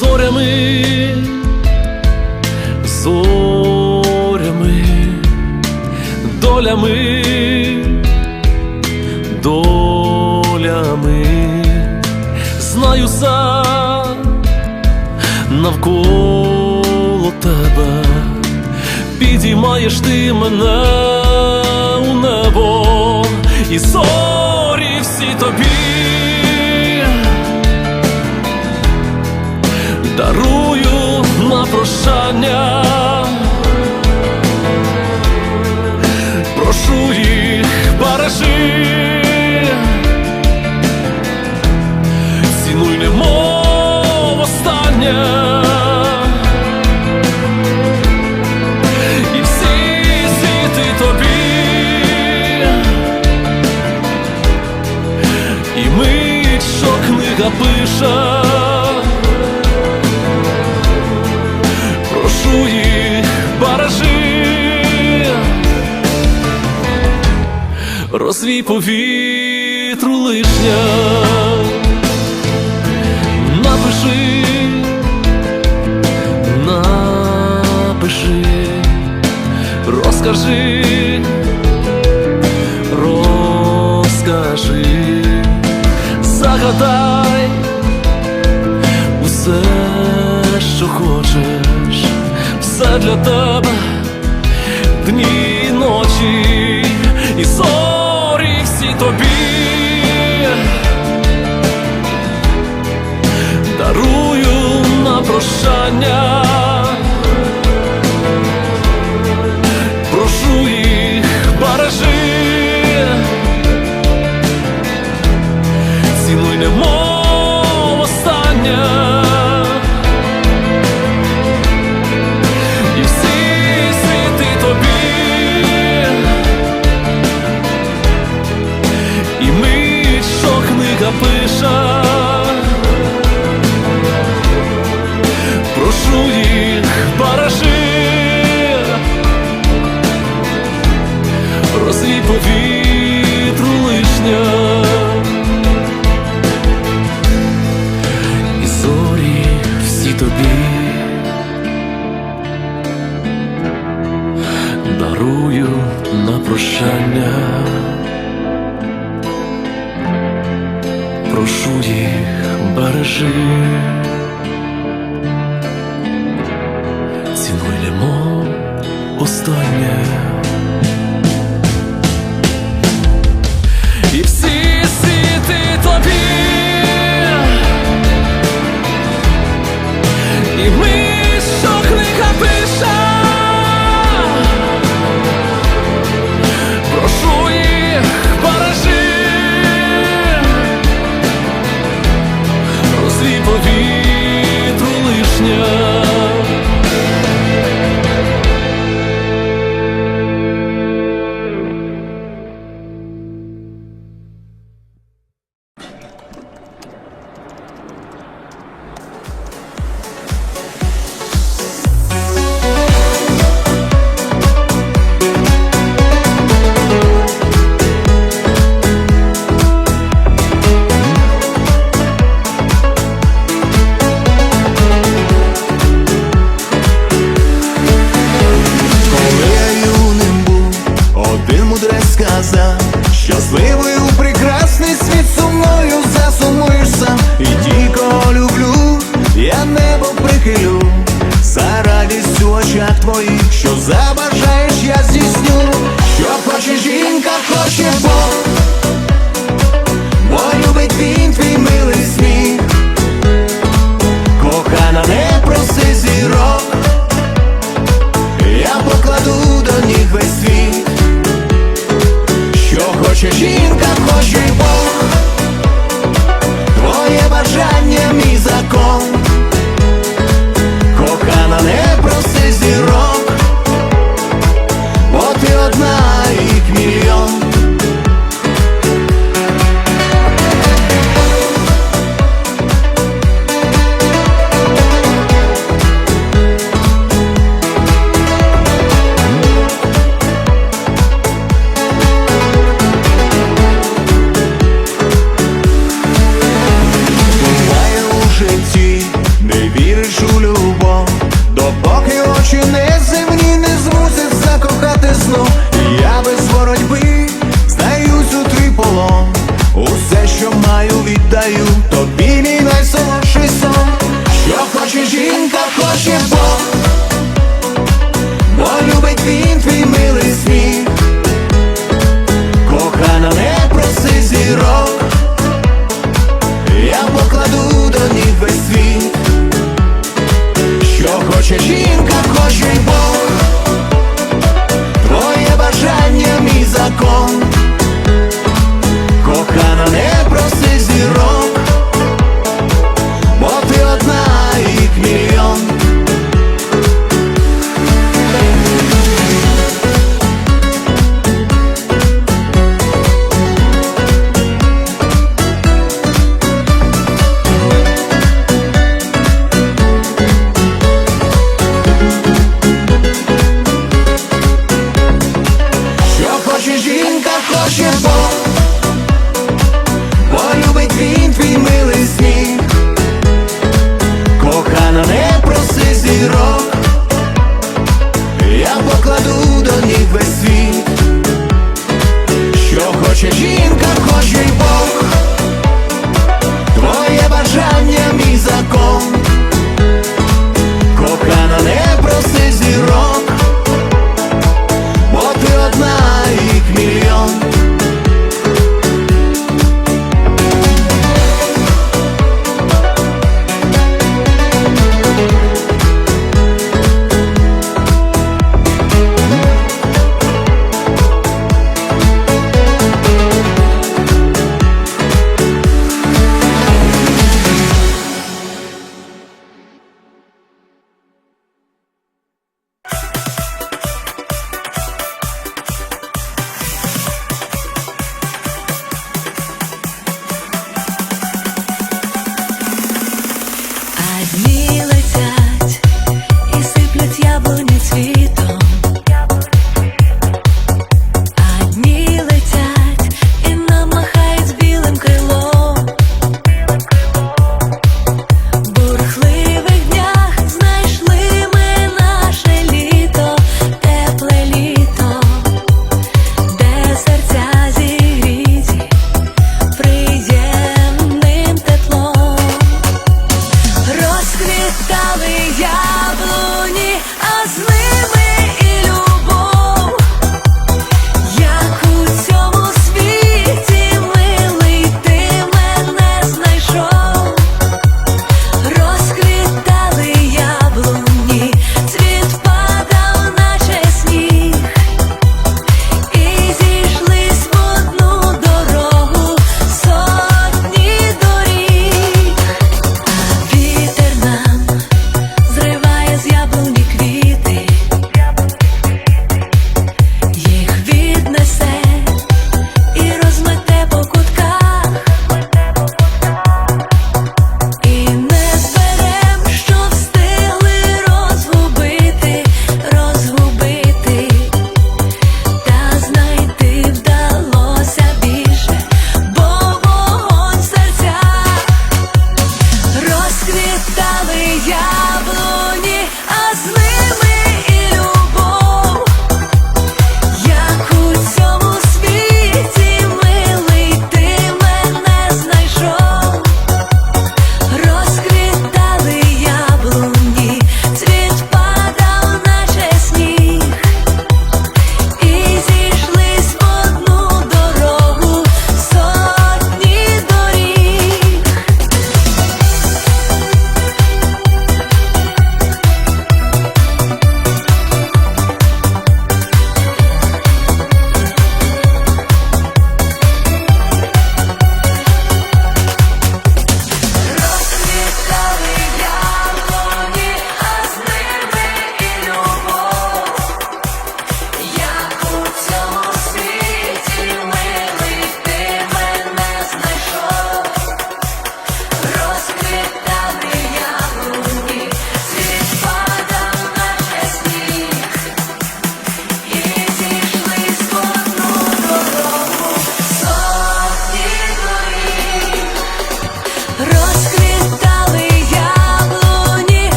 зорями, зорями, долями, долями, знаю сам навколо тебе, підіймаєш ти мене у небо і зорі всі тобі. дарую на прощання, прошу їх бережи. свій повітру лишня, напиши, напиши, розкажи, розкажи, загадай усе, що хочеш, все для тебе дні і ночі. тобі. Дыши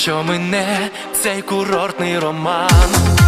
що мене цей курортний роман.